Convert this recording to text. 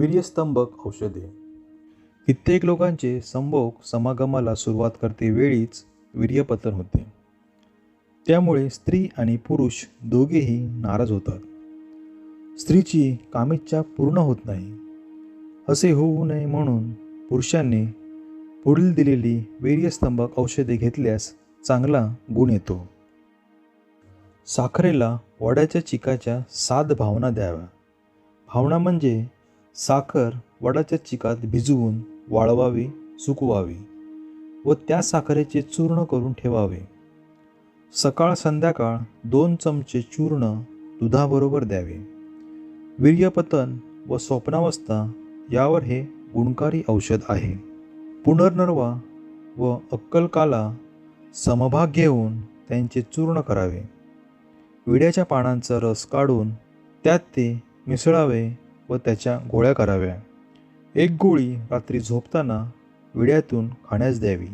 वीर्यस्तंभक औषधे. कित्येक लोकांचे संभोग समागमाला सुरुवात करते वेळीच वीर्यपतन होते. त्यामुळे स्त्री आणि पुरुष दोघेही नाराज होतात. स्त्रीची कामिच्छा पूर्ण होत नाही. असे होऊ नये म्हणून पुरुषांनी पुढील दिलेली वीर्यस्तंभक औषधे घेतल्यास चांगला गुण येतो. साखरेला वड्याच्या चिकाच्या सात भावना द्याव्या. भावना म्हणजे साखर वडाच्या चिकात भिजवून वाळवावी सुकवावी व त्या साखरेचे चूर्ण करून ठेवावे. सकाळ संध्याकाळ दोन चमचे चूर्ण दुधाबरोबर द्यावे. वीर्यपतन व स्वप्नावस्था यावर हे गुणकारी औषध आहे. पुनर्नर्वा व अक्कलकाला समभाग घेऊन त्यांचे चूर्ण करावे. विड्याच्या पानांचा रस काढून त्यात ते मिसळावे व त्याच्या गोळ्या कराव्या. एक गोळी रात्री झोपताना विड्यातून खाण्यास द्यावी.